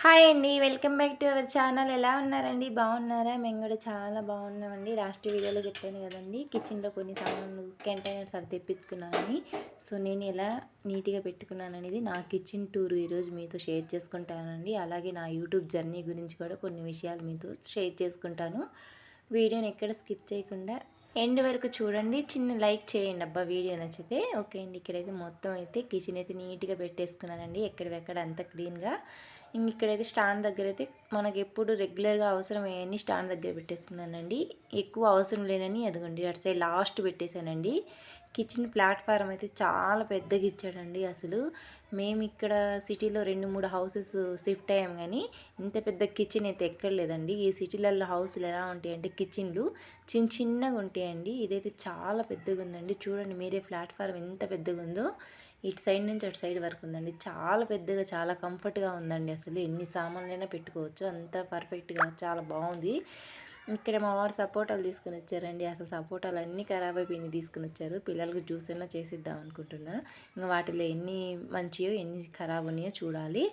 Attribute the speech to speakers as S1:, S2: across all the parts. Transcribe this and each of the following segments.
S1: Hi అండి welcome back to our channel. ఎలా ఉన్నారండి? బాగున్నారా? మేము కూడా చాలా బాగున్నామండి. లాస్ట్ వీడియోలో చెప్పాను కదండి కిచెన్లో కొన్ని సామాన్లు కంటైనర్స్ అవి తెప్పించుకున్నానని. సో నేను ఎలా నీట్గా పెట్టుకున్నాను అనేది నా కిచెన్ టూర్ ఈరోజు మీతో షేర్ చేసుకుంటానండి. అలాగే నా యూట్యూబ్ జర్నీ గురించి కూడా కొన్ని విషయాలు మీతో షేర్ చేసుకుంటాను. వీడియోని ఎక్కడ స్కిప్ చేయకుండా ఎండ్ వరకు చూడండి. చిన్న లైక్ చేయండి అబ్బా వీడియో నచ్చితే. ఓకే అండి ఇక్కడైతే మొత్తం అయితే కిచెన్ అయితే నీట్గా పెట్టేసుకున్నానండి. ఎక్కడివెక్కడ అంత క్లీన్గా ఇక్కడైతే స్టాండ్ దగ్గర అయితే మనకు ఎప్పుడు రెగ్యులర్గా అవసరం అయ్యని స్టాండ్ దగ్గర పెట్టేసుకున్నానండి. ఎక్కువ అవసరం లేనని అదిగోండి అటు సైడ్ లాస్ట్ పెట్టేశానండి. కిచెన్ ప్లాట్ఫారం అయితే చాలా పెద్దగా ఇచ్చాడండి అసలు. మేము ఇక్కడ సిటీలో రెండు మూడు హౌసెస్ షిఫ్ట్ అయ్యాం కానీ ఇంత పెద్ద కిచెన్ అయితే ఎక్కర్లేదండి ఈ సిటీలలో హౌస్లు ఎలా ఉంటాయంటే కిచెన్లు చిన్న చిన్నగా ఉంటాయండి. ఇదైతే చాలా పెద్దగా ఉందండి చూడండి మీరే ప్లాట్ఫారం ఎంత పెద్దగా ఉందో ఇటు సైడ్ నుంచి అటు సైడ్ వరకు ఉందండి. చాలా పెద్దగా చాలా కంఫర్ట్గా ఉందండి అసలు. ఎన్ని సామాన్లైనా పెట్టుకోవచ్చు. అంత పర్ఫెక్ట్గా చాలా బాగుంది. ఇక్కడ మా వారు సపోటాలు తీసుకుని వచ్చారండి. అసలు సపోటాలు అన్నీ ఖరాబ్ అయిపోయినాయి తీసుకుని వచ్చారు. పిల్లలకు జ్యూస్ అయినా చేసిద్దాం అనుకుంటున్నా. ఇంకా వాటిలో ఎన్ని మంచియో ఎన్ని ఖరాబ్ ఉన్నాయో చూడాలి.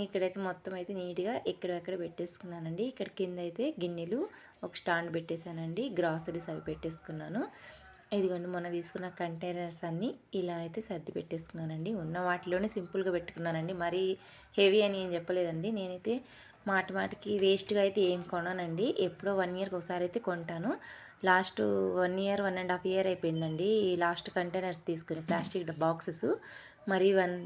S1: ఇక్కడైతే మొత్తం అయితే నీట్గా ఎక్కడెక్కడ పెట్టేసుకున్నానండి. ఇక్కడ కింద అయితే గిన్నెలు ఒక స్టాండ్ పెట్టేశానండి. గ్రాసరీస్ అవి పెట్టేసుకున్నాను. ఇదిగోండి మొన్న తీసుకున్న కంటైనర్స్ అన్నీ ఇలా అయితే సర్ది పెట్టేసుకున్నానండి. ఉన్న వాటిలోనే సింపుల్గా పెట్టుకున్నానండి. మరీ హెవీ అని ఏం చెప్పలేదండి. నేనైతే మాటి మాటికి వేస్ట్గా అయితే ఏం కొనానండి. ఎప్పుడో వన్ ఇయర్కి ఒకసారి అయితే కొంటాను. Last one year one and half year అయిపోయిందండి లాస్ట్ కంటైనర్స్ తీసుకుని ప్లాస్టిక్ బాక్సెస్. మరి వన్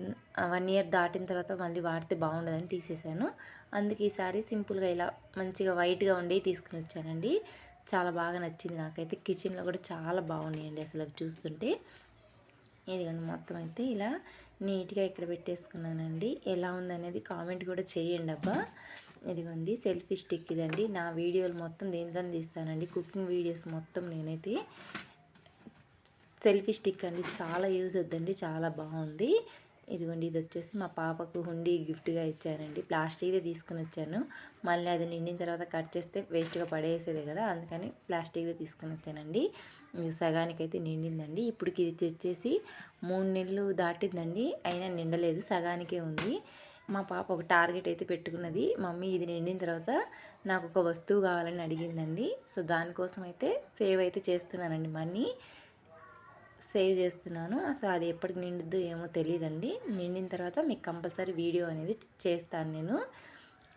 S1: వన్ ఇయర్ దాటిన తర్వాత మళ్ళీ వాడితే బాగుండదని తీసేసాను. అందుకే ఈసారి సింపుల్గా ఇలా మంచిగా వైట్గా ఉండి తీసుకుని వచ్చానండి. చాలా బాగా నచ్చింది నాకైతే. కిచెన్లో కూడా చాలా బాగున్నాయండి అసలు అవి చూస్తుంటే. ఇదిగోండి మొత్తం అయితే ఇలా నీట్గా ఇక్కడ పెట్టేసుకున్నానండి. ఎలా ఉందనేది కామెంట్ కూడా చేయండి అబ్బా. ఇదిగోండి సెల్ఫీ స్టిక్ ఇదండి. నా వీడియోలు మొత్తం దీంట్లోనే తీస్తానండి. కుకింగ్ వీడియోస్ మొత్తం నేనైతే సెల్ఫీ స్టిక్ అండి. చాలా యూజ్ అవుద్దండి. చాలా బాగుంది. ఇదిగోండి ఇది వచ్చేసి మా పాపకు హుండీ గిఫ్ట్గా ఇచ్చానండి. ప్లాస్టిక్దే తీసుకుని వచ్చాను. మళ్ళీ అది నిండిన తర్వాత కట్ చేస్తే వేస్ట్గా పడేసేదే కదా అందుకని ప్లాస్టిక్దే తీసుకుని వచ్చానండి. ఇది నిండిందండి. ఇప్పుడు ఇది తెచ్చేసి మూడు నెలలు దాటిందండి అయినా నిండలేదు సగానికే ఉంది. మా పాప ఒక టార్గెట్ అయితే పెట్టుకున్నది మమ్మీ ఇది నిండిన తర్వాత నాకు ఒక వస్తువు కావాలని అడిగిందండి. సో దానికోసం అయితే సేవ్ అయితే చేస్తున్నానండి మనీ. సేవ్ చేస్తున్నాను. సో అది ఎప్పటికి నిండుద్దో ఏమో తెలియదండి నిండిన తర్వాత మీకు కంపల్సరీ వీడియో అనేది చేస్తాను నేను.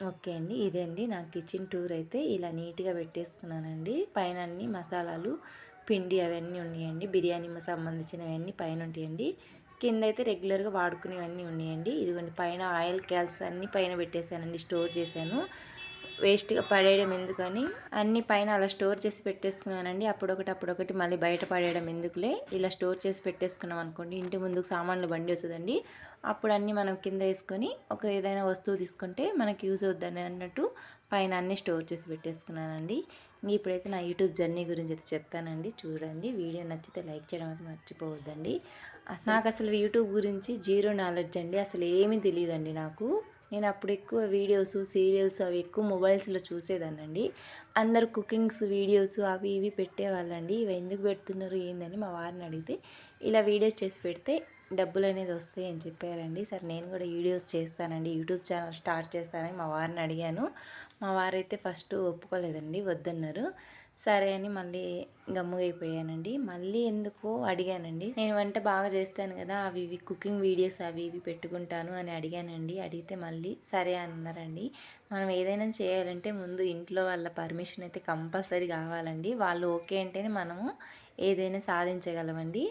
S1: ఓకే అండి. ఇదే అండి. నా కిచెన్ టూర్ అయితే ఇలా నీట్గా పెట్టేసుకున్నానండి. పైన అన్ని మసాలాలు పిండి అవన్నీ ఉన్నాయండి. బిర్యానీ సంబంధించినవన్నీ పైన ఉంటాయండి. కింద అయితే రెగ్యులర్గా వాడుకునేవన్నీ ఉన్నాయండి. ఇదిగోండి పైన ఆయిల్ క్యాల్స్ అన్నీ పైన పెట్టేశానండి. స్టోర్ చేశాను. వేస్ట్గా పడేయడం ఎందుకని అన్ని పైన అలా స్టోర్ చేసి పెట్టేసుకున్నానండి. అప్పుడొకటి అప్పుడొకటి మళ్ళీ బయట పడేయడం ఎందుకులే. ఇలా స్టోర్ చేసి పెట్టేసుకున్నాం అనుకోండి ఇంటి ముందుకు సామాన్లు బండి వస్తుందండి. అప్పుడు అన్నీ మనం కింద వేసుకొని ఒక ఏదైనా వస్తువు తీసుకుంటే మనకి యూజ్ అవుద్దని అన్నట్టు పైన అన్నీ స్టోర్ చేసి పెట్టేసుకున్నానండి. ఇప్పుడైతే నా యూట్యూబ్ జర్నీ గురించి అయితే చెప్తానండి. చూడండి వీడియో నచ్చితే లైక్ చేయడం అయితే మర్చిపోవద్దండి. నాకు అసలు యూట్యూబ్ గురించి జీరో నాలెడ్జ్ అండి. అసలు ఏమీ తెలియదండి నాకు. నేను అప్పుడు ఎక్కువ వీడియోస్ సీరియల్స్ అవి ఎక్కువ మొబైల్స్లో చూసేదానండి అందరు కుకింగ్స్ వీడియోస్ అవి ఇవి పెట్టేవాళ్ళండి. ఇవి ఎందుకు పెడుతున్నారు ఏందని మా వారిని అడిగితే ఇలా వీడియోస్ చేసి పెడితే డబ్బులు అనేది వస్తాయి అని చెప్పారండి. సరే నేను కూడా వీడియోస్ చేస్తానండి. యూట్యూబ్ ఛానల్ స్టార్ట్ చేస్తానని మా వారిని అడిగాను. మా వారైతే ఫస్ట్ ఒప్పుకోలేదండి వద్దన్నారు. సరే అని మళ్ళీ గమ్ముగైపోయానండి. మళ్ళీ ఎందుకో అడిగానండి. నేను వంట బాగా చేస్తాను కదా అవి ఇవి కుకింగ్ వీడియోస్ అవి ఇవి పెట్టుకుంటాను అని అడిగానండి. అడిగితే మళ్ళీ సరే అన్నారండి. మనం ఏదైనా చేయాలంటే ముందు ఇంట్లో వాళ్ళ పర్మిషన్ అయితే కంపల్సరీ కావాలండి. వాళ్ళు ఓకే అంటేనే మనము ఏదైనా సాధించగలమండి.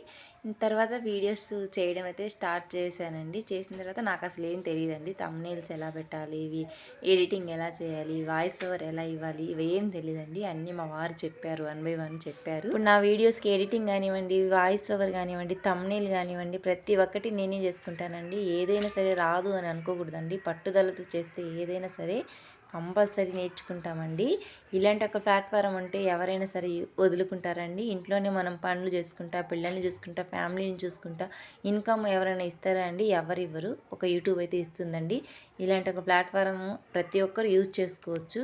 S1: తర్వాత వీడియోస్ చేయడం అయితే స్టార్ట్ చేశానండి. చేసిన తర్వాత నాకు అసలు ఏం తెలియదండి. తమ్నేల్స్ ఎలా పెట్టాలి? ఇవి ఎడిటింగ్ ఎలా చేయాలి? వాయిస్ ఓవర్ ఎలా ఇవ్వాలి? ఇవి ఏం తెలియదండి. అన్నీ మా వారు చెప్పారు. వన్ బై వన్ చెప్పారు. ఇప్పుడు నా వీడియోస్కి ఎడిటింగ్ కానివ్వండి వాయిస్ ఓవర్ కానివ్వండి తమ్నేల్ కానివ్వండి ప్రతి ఒక్కటి నేనే చేసుకుంటానండి. ఏదైనా సరే రాదు అని అనుకోకూడదండి. పట్టుదలతో చేస్తే ఏదైనా సరే కంపల్సరీ నేర్చుకుంటామండి. ఇలాంటి ఒక ప్లాట్ఫారం ఉంటే ఎవరైనా సరే వదులుకుంటారండి. ఇంట్లోనే మనం పనులు చేసుకుంటా పిల్లల్ని చూసుకుంటా ఫ్యామిలీని చూసుకుంటా ఇన్కమ్ ఎవరైనా ఇస్తారా అండి? ఎవరివ్వరు. ఒక యూట్యూబ్ అయితే ఇస్తుందండి. ఇలాంటి ఒక ప్లాట్ఫారం ప్రతి ఒక్కరు యూజ్ చేసుకోవచ్చు.